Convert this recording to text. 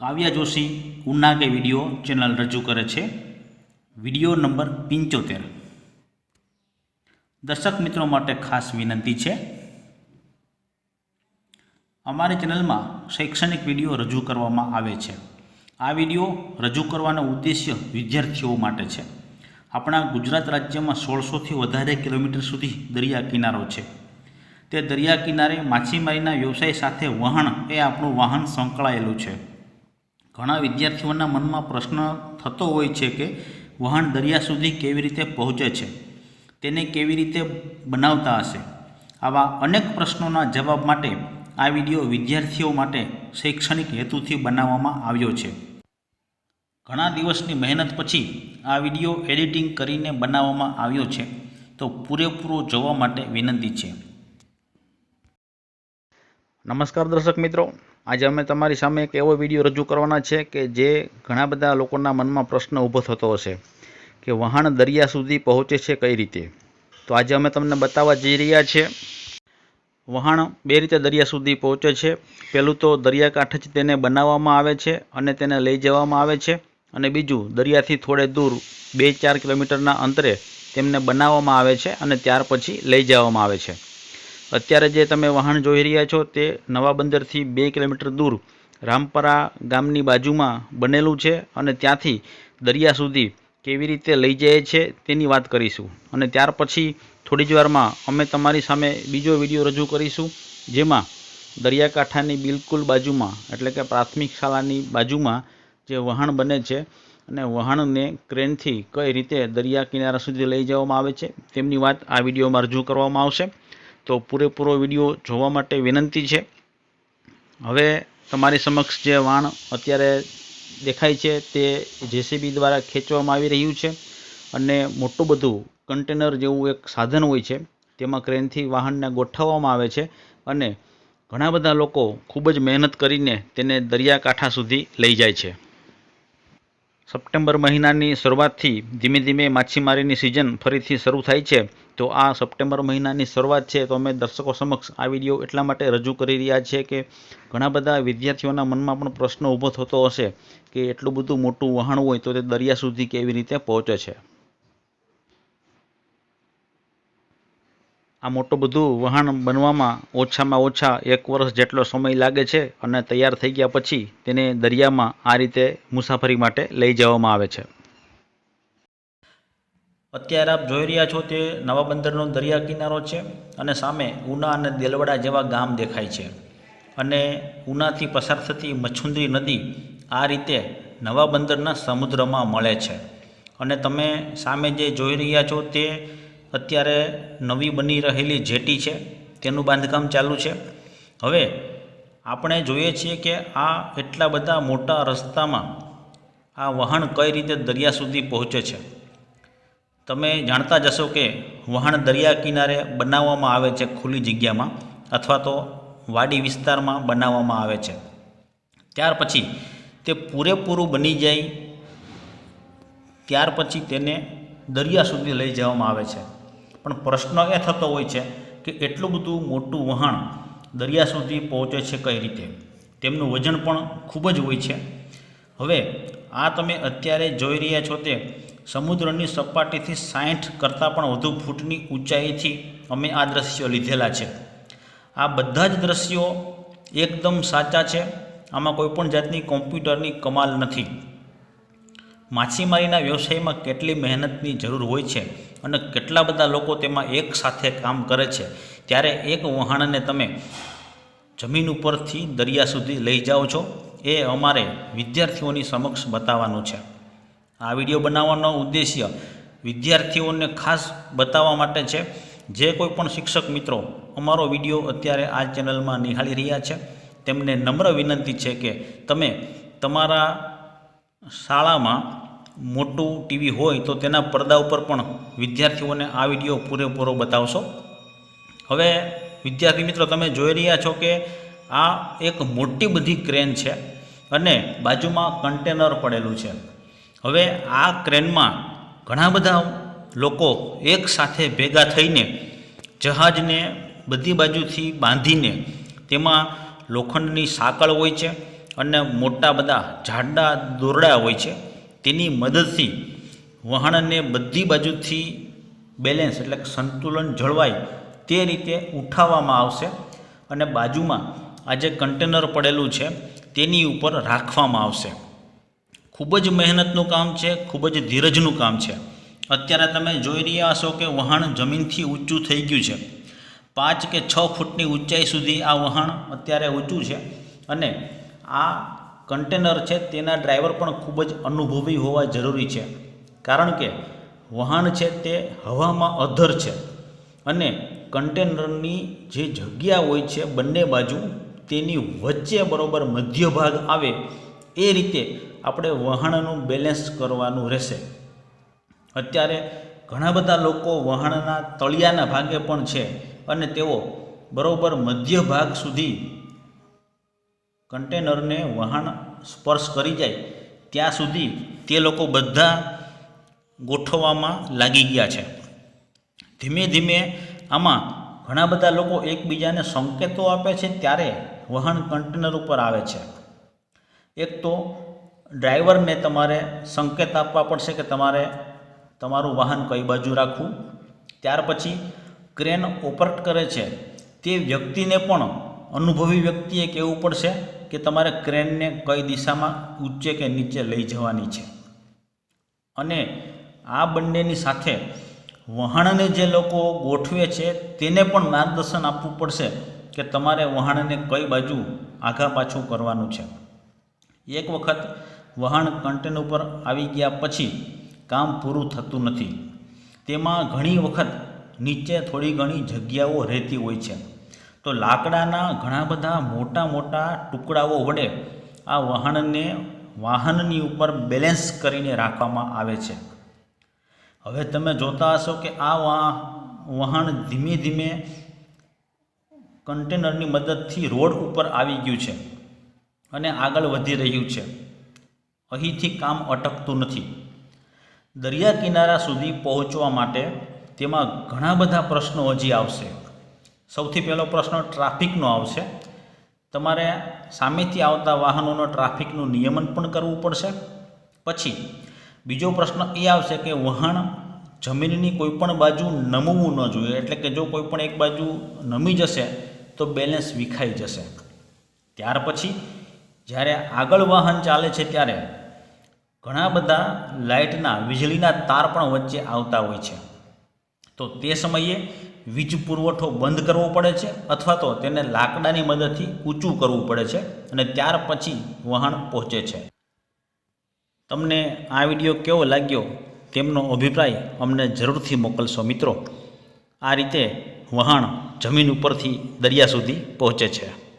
કાવ્યા Joshi Una video channel રજૂ કરે છે. વીડિયો નંબર પંચોતેર. દર્શક મિત્રો માટે ખાસ વિનંતી છે. અમારી ચેનલમાં શૈક્ષણિક વીડિયો રજૂ કરવામાં આવે છે. આ વીડિયો રજૂ કરવાનો ઉદ્દેશ્ય વિદ્યાર્થીઓ માટે છે. આપણા ગુજરાત રાજ્યમાં સોળસોથી વધારે કિલોમીટર સુધી દરિયા કિનારો છે. તે દરિયા કિનારે માછીમારીના વ્યવસાય સાથે વહાણ એ આપણું વાહન સંકળાયેલું છે. ઘણા વિદ્યાર્થીઓના મનમાં પ્રશ્ન થતો હોય છે કે વહાણ દરિયા સુધી કેવી રીતે પહોંચે છે? તેને કેવી રીતે બનાવતા હશે? આવા અનેક પ્રશ્નોના જવાબ માટે આ વીડિયો વિદ્યાર્થીઓ માટે શૈક્ષણિક હેતુથી બનાવવામાં આવ્યો છે. ઘણા દિવસની મહેનત પછી આ વીડિયો એડિટિંગ કરીને બનાવવામાં આવ્યો છે, તો પૂરેપૂરો જોવા માટે વિનંતી છે. નમસ્કાર દર્શક મિત્રો. આજે અમે તમારી સામે એક એવો વીડિયો રજૂ કરવાના છે કે જે ઘણા બધા લોકોના મનમાં પ્રશ્ન ઊભો થતો હશે કે વહાણ દરિયા સુધી પહોંચે છે કઈ રીતે? તો આજે અમે તમને બતાવવા જઈ રહ્યા છીએ વહાણ બે રીતે દરિયા સુધી પહોંચે છે. પહેલું તો દરિયાકાંઠે જ તેને બનાવવામાં આવે છે અને તેને લઈ જવામાં આવે છે. અને બીજું, દરિયાથી થોડે દૂર બે ચાર કિલોમીટરના અંતરે તેમને બનાવવામાં આવે છે અને ત્યાર પછી લઈ જવામાં આવે છે. અત્યારે જે તમે વાહન જોઈ રહ્યા છો તે નવા બંદરથી બે કિલોમીટર દૂર રામપરા ગામની બાજુમાં બનેલું છે અને ત્યાંથી દરિયા સુધી કેવી રીતે લઈ જાય છે તેની વાત કરીશું. અને ત્યાર પછી થોડી જ વારમાં અમે તમારી સામે બીજો વીડિયો રજૂ કરીશું, જેમાં દરિયાકાંઠાની બિલકુલ બાજુમાં, એટલે કે પ્રાથમિક શાળાની બાજુમાં જે વહાણ બને છે અને વહાણને ક્રેનથી કઈ રીતે દરિયા કિનારા સુધી લઈ જવામાં આવે છે તેમની વાત આ વિડીયોમાં રજૂ કરવામાં આવશે. તો પૂરેપૂરો વીડિયો જોવા માટે વિનંતી છે. હવે તમારી સમક્ષ જે વાણ અત્યારે દેખાય છે તે જેસીબી દ્વારા ખેંચવામાં આવી રહ્યું છે અને મોટું બધું કન્ટેનર જેવું એક સાધન હોય છે, તેમાં ક્રેનથી વાહનને ગોઠવવામાં આવે છે અને ઘણા બધા લોકો ખૂબ જ મહેનત કરીને તેને દરિયાકાંઠા સુધી લઈ જાય છે. સપ્ટેમ્બર મહિનાની શરૂઆતથી ધીમે ધીમે માછીમારીની સિઝન ફરીથી શરૂ થાય છે. તો આ સપ્ટેમ્બર મહિનાની શરૂઆત છે. તો અમે દર્શકો સમક્ષ આ વીડિયો એટલા માટે રજૂ કરી રહ્યા છીએ કે ઘણા બધા વિદ્યાર્થીઓના મનમાં પણ પ્રશ્ન ઊભો થતો હશે કે એટલું બધું મોટું વહાણ હોય તો તે દરિયા સુધી કેવી રીતે પહોંચે છે. આ મોટું બધું વહાણ બનવામાં ઓછામાં ઓછા એક વર્ષ જેટલો સમય લાગે છે અને તૈયાર થઈ ગયા પછી તેને દરિયામાં આ રીતે મુસાફરી માટે લઈ જવામાં આવે છે. અત્યારે આપ જોઈ રહ્યા છો તે નવા બંદરનો દરિયા કિનારો છે અને સામે ઉના અને દેલવડા જેવા ગામ દેખાય છે. અને ઉનાથી પસાર થતી મચ્છુંદરી નદી આ રીતે નવા બંદરના સમુદ્રમાં મળે છે. અને તમે સામે જે જોઈ રહ્યા છો તે અત્યારે નવી બની રહેલી જેટી છે, તેનું બાંધકામ ચાલુ છે. હવે આપણે જોઈએ છીએ કે આ એટલા બધા મોટા રસ્તામાં આ વહાણ કઈ રીતે દરિયા સુધી પહોંચે છે. તમે જાણતા જશો કે વહાણ દરિયા કિનારે બનાવવામાં આવે છે ખુલ્લી જગ્યામાં અથવા તો વાડી વિસ્તારમાં બનાવવામાં આવે છે. ત્યાર પછી તે પૂરેપૂરું બની જાય, ત્યાર પછી તેને દરિયા સુધી લઈ જવામાં આવે છે. પણ પ્રશ્ન એ થતો હોય છે કે એટલું બધું મોટું વહાણ દરિયા સુધી પહોંચે છે કઈ રીતે? તેમનું વજન પણ ખૂબ જ હોય છે. હવે આ તમે અત્યારે જોઈ રહ્યા છો તે સમુદ્રની સપાટીથી સાઠ કરતાં પણ વધુ ફૂટની ઊંચાઈથી અમે આ દ્રશ્યો લીધેલા છે. આ બધા જ દ્રશ્યો એકદમ સાચા છે. આમાં કોઈપણ જાતની કોમ્પ્યુટરની કમાલ નથી. માછીમારીના વ્યવસાયમાં કેટલી મહેનતની જરૂર હોય છે. અને કેટલા બધા લોકો તેમાં એક સાથે કામ કરે છે, ત્યારે એક વહાણને તમે જમીન ઉપરથી દરિયા સુધી લઈ જાઓ છો. એ અમારે વિદ્યાર્થીઓની સમક્ષ બતાવવાનું છે. આ વીડિયો બનાવવાનો ઉદ્દેશ્ય વિદ્યાર્થીઓને ખાસ બતાવવા માટે છે. જે કોઈ પણ શિક્ષક મિત્રો અમારો વીડિયો અત્યારે આ ચેનલમાં નિહાળી રહ્યા છે, તેમને નમ્ર વિનંતી છે કે તમે તમારા શાળામાં મોટું ટીવી હોય તો તેના પડદા ઉપર પણ વિદ્યાર્થીઓને આ વીડિયો પૂરેપૂરો બતાવશો. હવે, વિદ્યાર્થી મિત્રો, તમે જોઈ રહ્યા છો કે આ એક મોટી બધી ક્રેન છે અને બાજુમાં કન્ટેનર પડેલું છે. હવે આ ક્રેનમાં ઘણા બધા લોકો એક સાથે ભેગા થઈને જહાજને બધી બાજુથી બાંધીને તેમાં લોખંડની સાંકળ હોય છે અને મોટા બધા જાડા દોરડા હોય છે. તેની મદદથી વહાણને બધી બાજુથી બેલેન્સ એટલે કે સંતુલન જળવાય તે રીતે ઉઠાવવામાં આવશે અને બાજુમાં આ જે કન્ટેનર પડેલું છે તેની ઉપર રાખવામાં આવશે. ખૂબ જ મહેનતનું કામ છે, ખૂબ જ ધીરજનું કામ છે. અત્યારે તમે જોઈ રહ્યા હશો કે વહાણ જમીનથી ઊંચું થઈ ગયું છે. પાંચ કે છ ફૂટની ઊંચાઈ સુધી આ વહાણ અત્યારે ઊંચું છે અને આ કન્ટેનર છે, તેના ડ્રાઈવર પણ ખૂબ જ અનુભવી હોવા જરૂરી છે. કારણ કે વહાણ છે તે હવામાં અધર છે અને કન્ટેનરની જે જગ્યા હોય છે બંને બાજુ તેની વચ્ચે બરોબર મધ્ય ભાગ આવે એ રીતે આપણે વહાણનું બેલેન્સ કરવાનું રહેશે. અત્યારે ઘણા બધા લોકો વહાણના તળિયાના ભાગે પણ છે અને તેઓ બરોબર મધ્ય ભાગ સુધી કન્ટેનરને વહાણ સ્પર્શ કરી જાય, ત્યાં સુધી તે લોકો બધા ગોઠવવામાં લાગી ગયા છે. ધીમે ધીમે આમાં ઘણા બધા લોકો એકબીજાને સંકેતો આપે છે ત્યારે વહાણ કન્ટેનર ઉપર આવે છે. એક તો ડ્રાઈવરને તમારે સંકેત આપવા પડશે કે તમારે તમારું વાહન કઈ બાજુ રાખવું. ત્યાર પછી ક્રેન ઓપરેટ કરે છે. તે વ્યક્તિને પણ અનુભવી વ્યક્તિએ કહેવું પડશે કે તમારે ક્રેનને કઈ દિશામાં ઊંચે કે નીચે લઈ જવાની છે? અને આ બંનેની સાથે વહાણને જે લોકો ગોઠવે છે, તેને પણ માર્ગદર્શન આપવું પડશે કે તમારે વહાણને કઈ બાજુ આઘા પાછું કરવાનું છે. એક વખત વહાણ કન્ટેન ઉપર આવી ગયા પછી કામ પૂરું થતું નથી. તેમાં ઘણી વખત નીચે થોડી ઘણી જગ્યાઓ રહેતી હોય છે. તો લાકડાના ઘણા બધા મોટા મોટા ટુકડાઓ વડે આ વાહનને વાહનની ઉપર બેલેન્સ કરીને રાખવામાં આવે છે. હવે તમે જોતા હશો કે આ વાહન ધીમે ધીમે કન્ટેનરની મદદથી રોડ ઉપર આવી ગયું છે અને આગળ વધી રહ્યું છે. અહીંથી કામ અટકતું નથી. દરિયા કિનારા સુધી પહોંચવા માટે તેમાં ઘણા બધા પ્રશ્નો હજી આવશે. સૌથી પહેલો પ્રશ્ન ટ્રાફિકનો આવશે. તમારે સામેથી આવતા વાહનોનો ટ્રાફિકનું નિયમન પણ કરવું પડશે. પછી બીજો પ્રશ્ન એ આવશે કે વહાણ જમીનની કોઈ પણ બાજુ નમવું ન જોઈએ, એટલે કે જો કોઈ પણ એક બાજુ નમી જશે તો બેલેન્સ વિખાઈ જશે. ત્યાર પછી જ્યારે આગળ વાહન ચાલે છે ત્યારે ઘણા બધા લાઇટના, વીજળીના તાર પણ વચ્ચે આવતા હોય છે. તો તે સમયે વીજ પુરવઠો બંધ કરવો પડે છે અથવા તો તેને લાકડાની મદદથી ઊંચું કરવું પડે છે અને ત્યાર પછી વહાણ પહોંચે છે. તમને આ વીડિયો કેવો લાગ્યો તેમનો અભિપ્રાય અમને જરૂરથી મોકલશો મિત્રો. આ રીતે વહાણ જમીન ઉપરથી દરિયા સુધી પહોંચે છે.